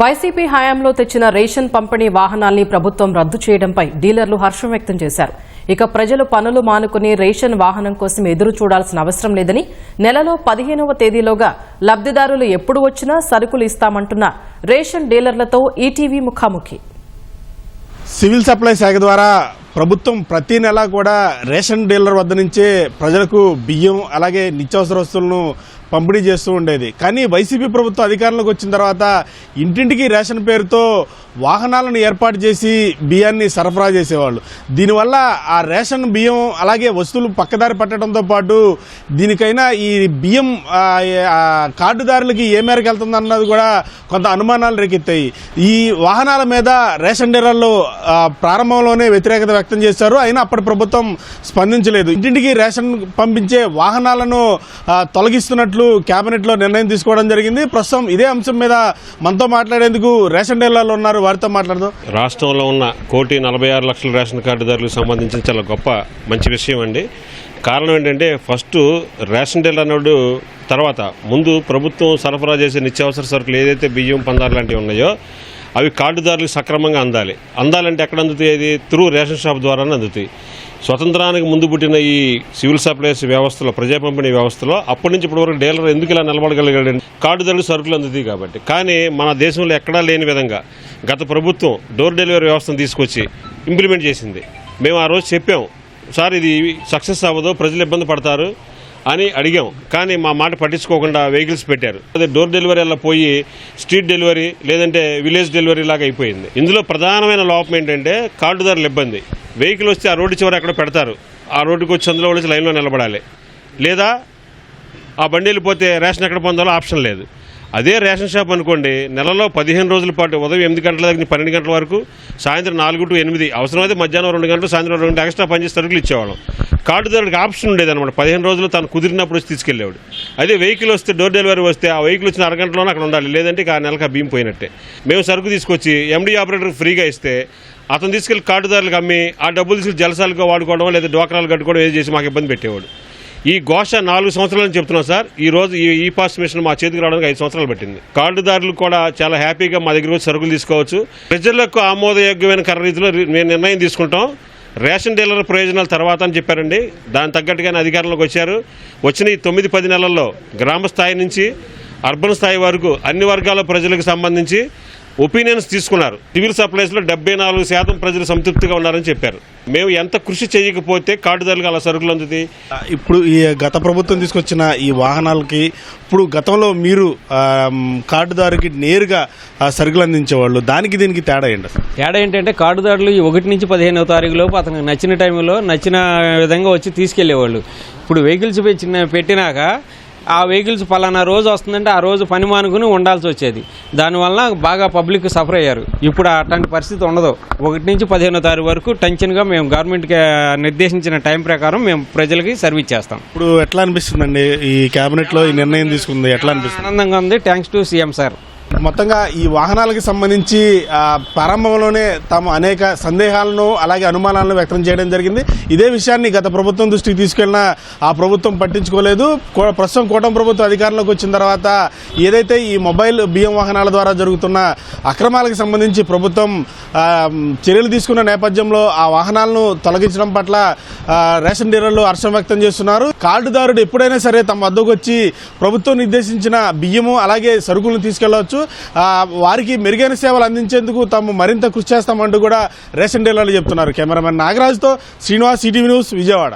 YCP హయాంలో తెచ్చిన ration పంపిణీ వాహనాల్ని ప్రభుత్వం రద్దు చేయడంపై డీలర్లు హర్షం వ్యక్తం చేశారు. ఇక ప్రజలు పనులు మానుకుని రేషన్ వాహనం కోసం ఎదురు చూడాల్సిన అవసరం లేదని నెలలో పదిహేనవ తేదీలోగా లబ్దిదారులు ఎప్పుడు వచ్చినా సరుకులు ఇస్తామంటున్న రేషన్ డీలర్లతో ఈటీవీ ముఖాముఖి. సివిల్ సప్లై శాఖ ద్వారా ప్రభుత్వం ప్రతి నెల కూడా రేషన్ డీలర్ వద్ద నుంచే ప్రజలకు బియ్యం అలాగే నిత్యావసర వస్తువులను పంపిణీ చేస్తూ ఉండేది. కానీ వైసీపీ ప్రభుత్వం అధికారంలోకి వచ్చిన తర్వాత ఇంటింటికి రేషన్ పేరుతో వాహనాలను ఏర్పాటు చేసి బియ్యాన్ని సరఫరా చేసేవాళ్ళు. దీనివల్ల ఆ రేషన్ బియ్యం అలాగే వస్తువులు పక్కదారి పట్టడంతో పాటు దీనికైనా ఈ బియ్యం కార్డుదారులకి ఏ మేరకు వెళ్తుందన్నది కూడా కొంత అనుమానాలు రేకెత్తాయి. ఈ వాహనాల మీద రేషన్ డీలర్లు ప్రారంభంలోనే వ్యతిరేకత వ్యక్తం చేశారు. అయినా అప్పటి ప్రభుత్వం స్పందించలేదు. ఇంటింటికి రేషన్ పంపించే వాహనాలను తొలగిస్తున్నట్టు తొలగిస్తున్నట్లు కేబినెట్లో నిర్ణయం తీసుకోవడం జరిగింది. ప్రస్తుతం ఇదే అంశం మీద మనతో మాట్లాడేందుకు రేషన్ డీలర్లు ఉన్నారు. వారితో మాట్లాడదాం. రాష్ట్రంలో ఉన్న కోటి నలభై ఆరు లక్షల రేషన్ కార్డుదారులకు సంబంధించిన చాలా గొప్ప మంచి విషయం అండి. కారణం ఏంటంటే ఫస్ట్ రేషన్ డీలర్ అన్నాడు తర్వాత ముందు ప్రభుత్వం సరఫరా చేసే నిత్యావసర సరుకులు ఏదైతే బియ్యం పందారు లాంటివి ఉన్నాయో అవి కార్డుదారులకు సక్రమంగా అందాలి. అందాలంటే ఎక్కడ అందుతాయి? అది త్రూ రేషన్ షాప్ ద్వారానే అందుతాయి. స్వతంత్రానికి ముందు పుట్టిన ఈ సివిల్ సప్లైస్ వ్యవస్థలో ప్రజా పంపిణీ వ్యవస్థలో అప్పటి నుంచి ఇప్పటి వరకు డీలర్ ఎందుకు ఇలా నిలబడగలిగాడు ధరలు సరుకులు అందుతుంది కాబట్టి. కానీ మన దేశంలో ఎక్కడా లేని విధంగా గత ప్రభుత్వం డోర్ డెలివరీ వ్యవస్థను తీసుకొచ్చి ఇంప్లిమెంట్ చేసింది. మేము ఆ రోజు చెప్పాం సార్ ఇది సక్సెస్ అవ్వదు ప్రజలు ఇబ్బంది పడతారు అని అడిగాం. కానీ మా మాట పట్టించుకోకుండా వెహికల్స్ పెట్టారు. అదే డోర్ డెలివరీ అలా పోయి స్ట్రీట్ డెలివరీ లేదంటే విలేజ్ డెలివరీ లాగా అయిపోయింది. ఇందులో ప్రధానమైన లోపం ఏంటంటే కార్డుదారుల ఇబ్బంది. వెహికల్ వస్తే ఆ రోడ్డు చివర ఎక్కడ పెడతారు. ఆ రోడ్డుకి వచ్చి అందులో వచ్చి లైన్లో నిలబడాలి. లేదా ఆ బండి వెళ్ళిపోతే రేషన్ ఎక్కడ పొందాలో ఆప్షన్ లేదు. అదే రేషన్ షాప్ అనుకోండి నెలలో పదిహేను రోజుల పాటు ఉదయం ఎనిమిది గంటల దగ్గర పన్నెండు గంటల వరకు సాయంత్రం నాలుగు టు ఎనిమిది. అవసరమైతే మధ్యాహ్నం రెండు గంటలు సాయంత్రం రెండు గంటలు ఎక్స్ట్రా పనిచేసి సరుకులు ఇచ్చేవాళ్ళం. కార్డుదారుడికి ఆప్షన్ ఉండేది అనమాట పదిహేను రోజులు తను కుదిరినప్పుడు వచ్చి తీసుకెళ్ళేవాడు. అదే వెహికల్ వస్తే డోర్ డెలివరీ వస్తే ఆ వెహికల్ వచ్చిన అరగంటలోనే అక్కడ ఉండాలి. లేదంటే ఆ నెలకు ఆ బియ్యం పోయినట్టే. మేము సరుకు తీసుకొచ్చి ఎండీ ఆపరేటర్ ఫ్రీగా ఇస్తే అతను తీసుకెళ్ళి కార్డుదారులకు అమ్మి ఆ డబ్బులు తీసుకెళ్ళి జలసాలుగా వాడుకోవడం లేదా డోకరాలు కట్టుకోవడం ఏది చేసి మాకు ఇబ్బంది పెట్టేవాడు. ఈ ఘోష నాలుగు సంవత్సరాలని చెప్తున్నాం సార్. ఈ రోజు ఈ ఈ పాస్ మిషన్ మా చేతికి రావడానికి ఐదు సంవత్సరాలు పట్టింది. కార్డుదారులు కూడా చాలా హ్యాపీగా మా దగ్గర వచ్చి సరుకులు తీసుకోవచ్చు. ప్రజలకు ఆమోదయోగ్యమైన కర రీతిలో మేము నిర్ణయం తీసుకుంటాం. రేషన్ డీలర్ ప్రయోజనాల తర్వాత అని చెప్పారండి. దాని తగ్గట్టుగానే అధికారంలోకి వచ్చారు. వచ్చిన ఈ తొమ్మిది పది నెలల్లో గ్రామ స్థాయి నుంచి అర్బన్ స్థాయి వరకు అన్ని వర్గాల ప్రజలకు సంబంధించి ఒపీనియన్స్ తీసుకున్నారు. సివిల్ సప్లైస్లో డెబ్బై నాలుగు శాతం ప్రజలు సంతృప్తిగా ఉన్నారని చెప్పారు. మేము ఎంత కృషి చేయకపోతే కార్డుదారులకు అలా సరుకులు అందుతాయి ఇప్పుడు ఈ గత ప్రభుత్వం తీసుకొచ్చిన ఈ వాహనాలకి ఇప్పుడు గతంలో మీరు కార్డుదారుకి నేరుగా ఆ, సరుకులు అందించేవాళ్ళు. దానికి దీనికి తేడా ఏంటి? తేడా ఏంటంటే కార్డుదారులు ఈ ఒకటి నుంచి పదిహేనవ తారీఖు లోపు అతనికి నచ్చిన టైంలో నచ్చిన విధంగా వచ్చి తీసుకెళ్ళేవాళ్ళు. ఇప్పుడు వెహికల్స్ చిన్న పెట్టినాక ఆ వెహికల్స్ పలానా రోజు వస్తుందంటే ఆ రోజు పని మానుకుని ఉండాల్సి వచ్చేది. దానివల్ల బాగా పబ్లిక్ సఫర్ అయ్యారు. ఇప్పుడు అట్లాంటి పరిస్థితి ఉండదు. ఒకటి నుంచి పదిహేనో తారీఖు వరకు టెన్షన్గా మేము గవర్నమెంట్కి నిర్దేశించిన టైం ప్రకారం మేము ప్రజలకి సర్వీస్ చేస్తాం. ఇప్పుడు ఎట్లా అనిపిస్తుందండి? ఈ కేబినెట్లో ఈ నిర్ణయం తీసుకుంది ఎట్లా అనిపిస్తుంది? ఆనందంగా ఉంది. Thanks to C M sir. మొత్తంగా ఈ వాహనాలకు సంబంధించి ప్రారంభంలోనే తాము అనేక సందేహాలను అలాగే అనుమానాలను వ్యక్తం చేయడం జరిగింది. ఇదే విషయాన్ని గత ప్రభుత్వం దృష్టికి తీసుకెళ్ళినా ఆ ప్రభుత్వం పట్టించుకోలేదు. కో- ప్రస్తుతం కూటమి ప్రభుత్వం అధికారంలోకి వచ్చిన తర్వాత ఏదైతే ఈ మొబైల్ బియ్యం వాహనాల ద్వారా జరుగుతున్న అక్రమాలకు సంబంధించి ప్రభుత్వం చర్యలు తీసుకున్న నేపథ్యంలో ఆ వాహనాలను తొలగించడం పట్ల రేషన్ డీలర్లు హర్షం వ్యక్తం చేస్తున్నారు. కార్డుదారుడు ఎప్పుడైనా సరే తమ వద్దకు వచ్చి ప్రభుత్వం నిర్దేశించిన బియ్యము అలాగే సరుకులను తీసుకెళ్ళవచ్చు. వారికి మెరుగైన సేవలు అందించేందుకు తాము మరింత కృషి చేస్తామంటూ కూడా రేషన్ డీలర్లు చెప్తున్నారు. కెమెరామెన్ నాగరాజుతో శ్రీనివాస్ సిటీవీ న్యూస్ విజయవాడ.